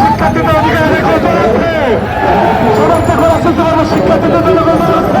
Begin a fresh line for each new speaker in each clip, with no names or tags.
শিক্ষার্থীদের অধিকারের কথা আছে শরৎ করা শুনতে পারব শিক্ষার্থীদের জন্য কথা আছে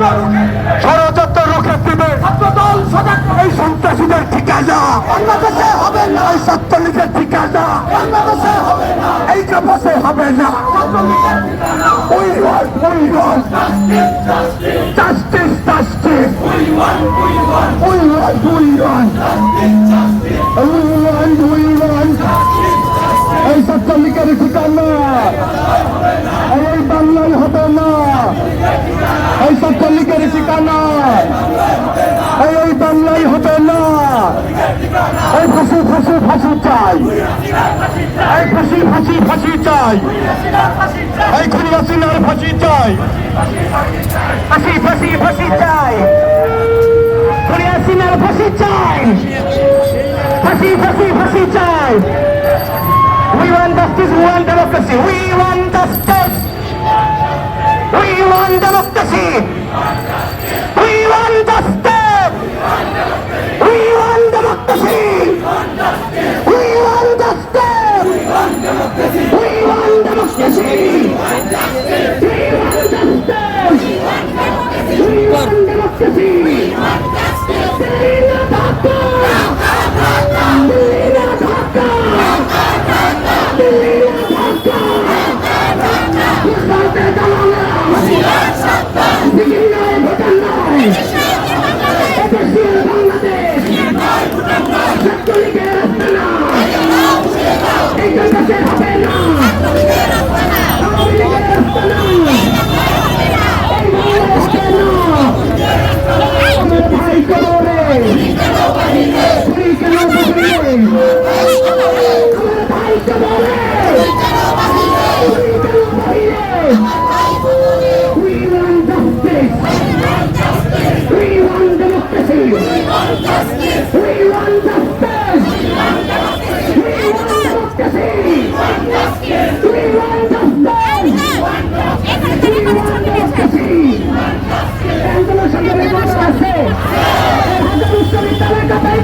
ষড়যন্ত্র রুখে দিবে। এই সন্ত্রাসীদের ঠিকানা। বাংলাদেশে হবে না এই ছাত্রলীগের ঠিকানা। হবে না এই কাপাসে হবে না। we want justice, justice. We want, we want, we want, we want, we want, এই ছাত্রলীগের ঠিকানা এই বাংলায় হবে না এই ছাত্রলীগের ঠিকানা। এই বাংলায় হবে না। এই ফাঁসি ফাঁসি ফাঁসি চাই। এই ফাঁসি ফাঁসি ফাঁসি চাই। এই খুনি হাসিনার ফাঁসি চাই। ফাঁসি ফাঁসি ফাঁসি চাই। খুনি হাসিনার ফাঁসি চাই। ফাঁসি ফাঁসি ফাঁসি চাই। We want justice, We want democracy. We want justice. We want democracy. We want justice. We want democracy. We want democracy. We want justice. We want democracy. বিশ্ববিদ্যালয়ের কথাই